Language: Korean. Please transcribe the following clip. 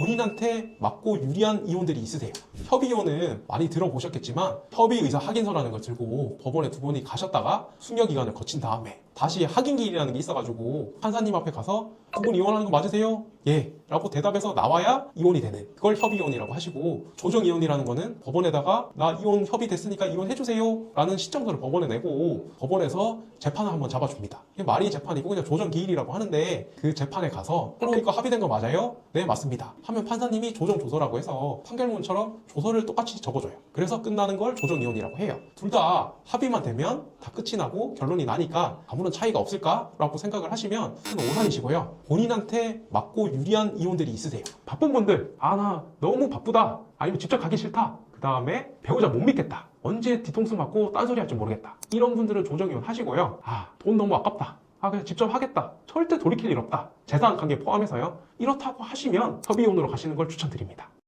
본인한테 맞고 유리한 이혼들이 있으세요. 협의이혼은 많이 들어보셨겠지만 협의의사 확인서라는 걸 들고 법원에 두 분이 가셨다가 숙려 기간을 거친 다음에 다시 확인기일이라는 게 있어가지고 판사님 앞에 가서 두분 이혼하는 거 맞으세요? 예. 라고 대답해서 나와야 이혼이 되는 그걸 협의이혼이라고 하시고 조정이혼이라는 거는 법원에다가 나 이혼 협의됐으니까 이혼해주세요. 라는 시점서를 법원에 내고 법원에서 재판을 한번 잡아줍니다. 이게 말이 재판이고 그냥 조정기일이라고 하는데 그 재판에 가서 이거 합의된 거 맞아요? 네 맞습니다. 하면 판사님이 조정조서라고 해서 판결문처럼 조서를 똑같이 적어줘요. 그래서 끝나는 걸 조정이혼이라고 해요. 둘 다 합의만 되면 다 끝이 나고 결론이 나니까 아무런 차이가 없을까라고 생각을 하시면 오산이시고요. 본인한테 맞고 유리한 이혼들이 있으세요. 바쁜 분들 아 나 너무 바쁘다. 아니면 직접 가기 싫다. 그 다음에 배우자 못 믿겠다. 언제 뒤통수 맞고 딴소리 할지 모르겠다. 이런 분들은 조정이혼 하시고요. 아 돈 너무 아깝다. 아 그냥 직접 하겠다. 절대 돌이킬 일 없다. 재산 관계 포함해서요. 이렇다고 하시면 협의혼으로 가시는 걸 추천드립니다